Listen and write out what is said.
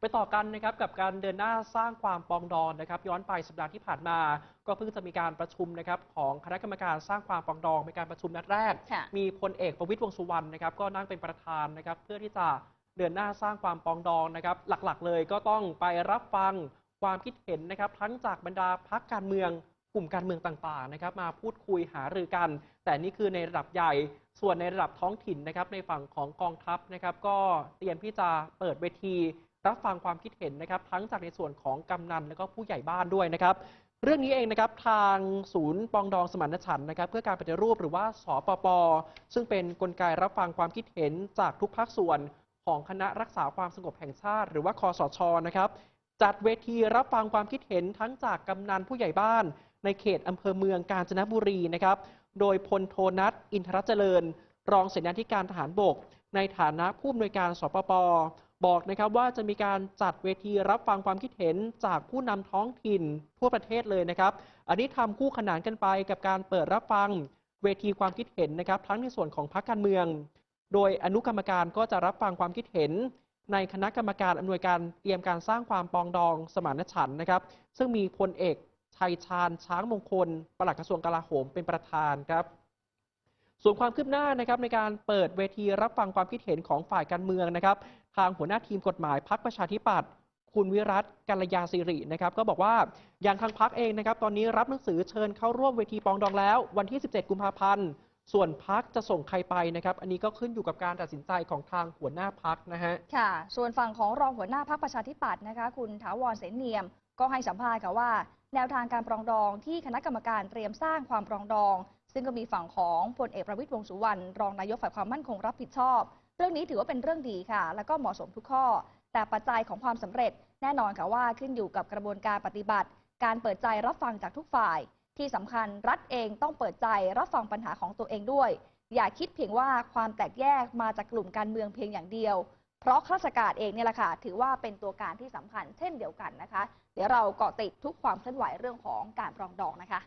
ไปต่อกันนะครับกับการเดินหน้าสร้างความปรองดองนะครับ ย้อนไปสัปดาห์ที่ผ่านมา ก็เพิ่งจะมีการประชุมนะครับของคณะกรรมการสร้างความปรองดองเป็นการประชุมนัดแรกค่ะมีพลเอกประวิตรวงษ์สุวรรณนะครับก็นั่งเป็นประธานนะครับเพื่อที่จะเดินหน้าสร้างความปรองดองนะครับ หลักๆ เลยก็ต้องไปรับฟังความคิดเห็นนะครับทั้งจากบรรดาพักการเมืองกลุ่มการเมืองต่างๆนะครับ มาพูดคุยหารือกัน แต่นี่คือในระดับใหญ่ส่วนในระดับท้องถิ่นนะครับในฝั่งของกองทัพนะครับ ก็เตรียมที่จะเปิดเวที รับฟังความคิดเห็นนะครับ ทั้งจากในส่วนของกำนันและก็ผู้ใหญ่บ้านด้วยนะครับ เรื่องนี้เองนะครับทางศูนย์ปองดองสมานฉันท์นะครับ เพื่อการปฏิรูปหรือว่าสปป ซึ่งเป็นกลไกรับฟังความคิดเห็นจากทุกภาคส่วนของคณะรักษาความสงบแห่งชาติ หรือว่าคอสชนะครับจัดเวทีรับฟังความคิดเห็นทั้งจากกำนันผู้ใหญ่บ้าน ในเขตอำเภอเมืองกาญจนบุรีนะครับ โดยพลโทนัทอินทรเจริญ รองเสนาธิการทหารบก ในฐานะผู้อำนวยการสปป บอกนะครับว่าจะมีการจัดเวทีรับฟังความคิดเห็นจากผู้นำท้องถิ่นทั่วประเทศเลยนะครับ อันนี้ทำคู่ขนานกันไปกับการเปิดรับฟังเวทีความคิดเห็นนะครับ ทั้งในส่วนของพรรคการเมือง โดยอนุกรรมการก็จะรับฟังความคิดเห็น ในคณะกรรมการอำนวยการเตรียมการสร้างความปองดองสมานฉันท์นะครับ ซึ่งมีพลเอกชัยชาญช้างมงคลปลัดกระทรวงกลาโหมเป็นประธานครับส่วนความคืบหน้านะครับในการเปิดเวทีรับฟังความคิดเห็นของฝ่ายการเมืองนะครับ ทางหัวหน้าทีมกฎหมายพักประชาธิปัตย์คุณวิรัตกัลยาสิรินะครับก็บอกว่าอย่างทางพักเองนะครับ ตอนนี้รับหนังสือเชิญเข้าร่วมเวทีปองดองแล้ว วันที่ 17 กุมภาพันธ์ ส่วนพักจะส่งใครไปนะครับ อันนี้ก็ขึ้นอยู่กับการตัดสินใจของทางหัวหน้าพักนะฮะ ค่ะ ส่วนฝั่งของรองหัวหน้าพรรคประชาธิปัตย์นะคะ คุณถาวรเสนเนียม ก็ให้สัมภาษณ์ค่ะว่า แนวทางการปรองดองที่คณะกรรมการเตรียมสร้างความปรองดอง ซึ่งก็มีฝั่งของพลเอกประวิตรวงษ์สุวรรณรองนายกฝ่ายความมั่นคงรับผิดชอบ เรื่องนี้ถือว่าเป็นเรื่องดีค่ะ แล้วก็เหมาะสมทุกข้อ แต่ปัจจัยของความสำเร็จ แน่นอนค่ะว่าขึ้นอยู่กับกระบวนการปฏิบัติ การเปิดใจรับฟังจากทุกฝ่าย ที่สำคัญรัฐเองต้องเปิดใจรับฟังปัญหาของตัวเองด้วย อย่าคิดเพียงว่าความแตกแยกมาจากกลุ่มการเมืองเพียงอย่างเดียว เพราะข้าราชการเองเนี่ยแหละค่ะถือว่าเป็นตัวการที่สำคัญเช่นเดียวกันนะคะ เดี๋ยวเราเกาะติดทุกความเคลื่อนไหวเรื่องของการปรองดองนะคะ